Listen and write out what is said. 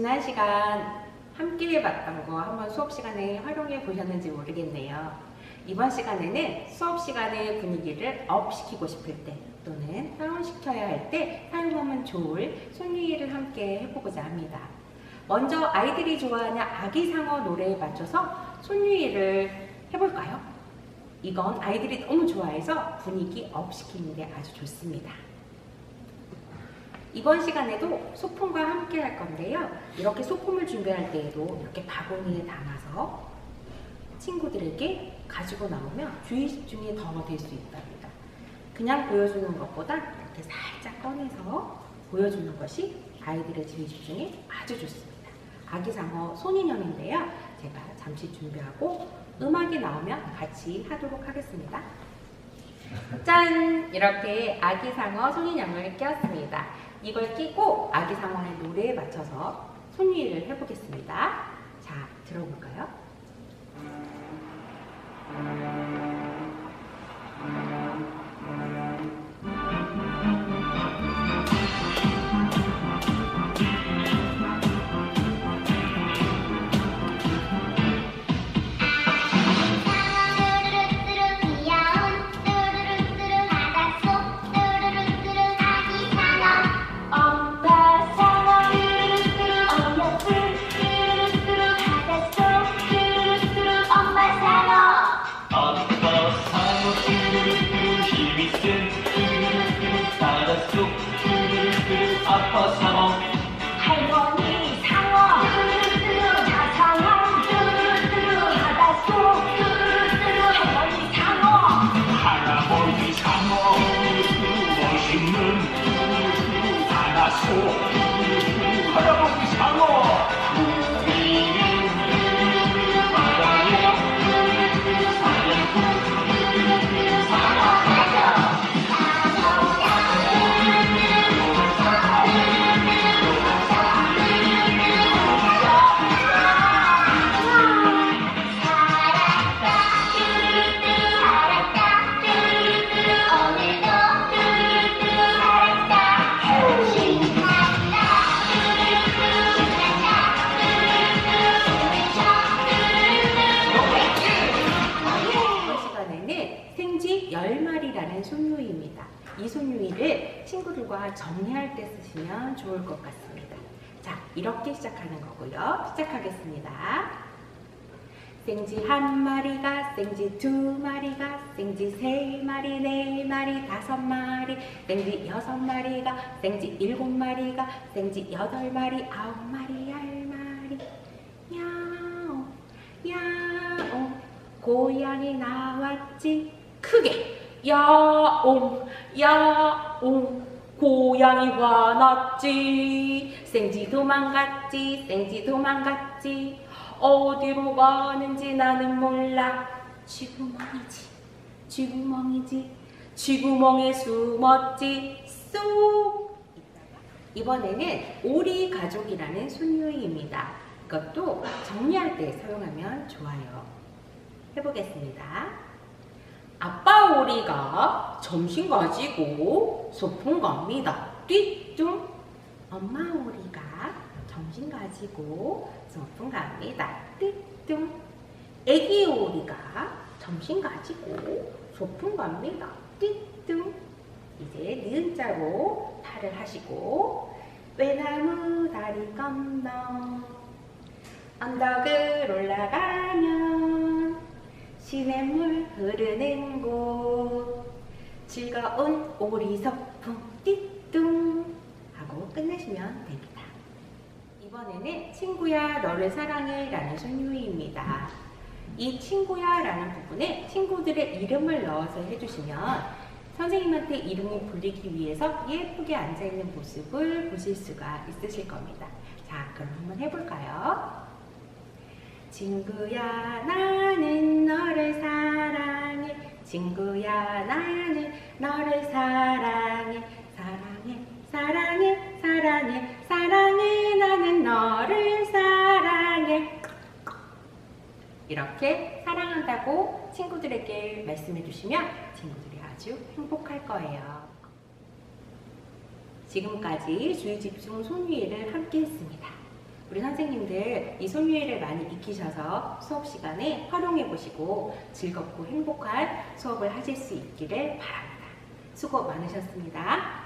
지난 시간 함께 해봤던 거 한번 수업 시간에 활용해 보셨는지 모르겠네요. 이번 시간에는 수업 시간의 분위기를 업 시키고 싶을 때 또는 다운시켜야 할 때 사용하면 좋을 손유희를 함께 해보고자 합니다. 먼저 아이들이 좋아하는 아기상어 노래에 맞춰서 손유희를 해볼까요? 이건 아이들이 너무 좋아해서 분위기 업 시키는데 아주 좋습니다. 이번 시간에도 소품과 함께 할 건데요. 이렇게 소품을 준비할 때에도 이렇게 바구니에 담아서 친구들에게 가지고 나오면 주의 집중이 더 될 수 있답니다. 그냥 보여주는 것보다 이렇게 살짝 꺼내서 보여주는 것이 아이들의 주의 집중에 아주 좋습니다. 아기상어 손인형인데요. 제가 잠시 준비하고 음악이 나오면 같이 하도록 하겠습니다. 짠! 이렇게 아기상어 손인형을 끼웠습니다. 이걸 끼고 아기 상어의 노래에 맞춰서 손 위를 해보겠습니다. 자, 들어볼까요? 상어 할머니 상어 뚜루루뚜루 자상어 뚜루루뚜루 바닷속 뚜루루뚜루 할머니 상어 할아버지 상어 멋있는 바닷속 이 손유이를 친구들과 정리할 때 쓰시면 좋을 것 같습니다. 자, 이렇게 시작하는 거고요. 시작하겠습니다. 생쥐 한 마리가, 생쥐 두 마리가, 생쥐 세 마리, 네 마리, 다섯 마리, 생쥐 여섯 마리가, 생쥐 일곱 마리가, 생쥐 여덟 마리, 아홉 마리, 열 마리, 야옹, 야옹, 고양이 나왔지 크게, 야옹, 야옹, 고양이 화났지, 생쥐 도망갔지, 생쥐 도망갔지, 어디로 가는지 나는 몰라. 쥐구멍이지, 쥐구멍이지, 쥐구멍에 숨었지, 쏙. 이번에는 오리 가족이라는 손유입니다. 이것도 정리할 때 사용하면 좋아요. 해보겠습니다. 아빠 오리가 점심 가지고 소풍 갑니다. 띠뚱. 엄마 오리가 점심 가지고 소풍 갑니다. 띠뚱. 애기 오리가 점심 가지고 소풍 갑니다. 띠뚱. 이제 니은 자로 탈을 하시고 외나무 다리 건너 언덕을 올라가면 시냇물 흐르는 곳 즐거운 오리 소풍 띠뚱 하고 끝내시면 됩니다. 이번에는 친구야 너를 사랑해 라는 손유희입니다. 이 친구야 라는 부분에 친구들의 이름을 넣어서 해주시면 선생님한테 이름이 불리기 위해서 예쁘게 앉아있는 모습을 보실 수가 있으실 겁니다. 자, 그럼 한번 해볼까요? 친구야 나는 너를 사랑해 친구야 나는 너를 사랑해 사랑해 사랑해 사랑해 사랑해 나는 너를 사랑해 이렇게 사랑한다고 친구들에게 말씀해 주시면 친구들이 아주 행복할 거예요. 지금까지 주의 집중 손위를 함께 했습니다. 우리 선생님들 이 솔유의를 많이 익히셔서 수업 시간에 활용해 보시고 즐겁고 행복한 수업을 하실 수 있기를 바랍니다. 수고 많으셨습니다.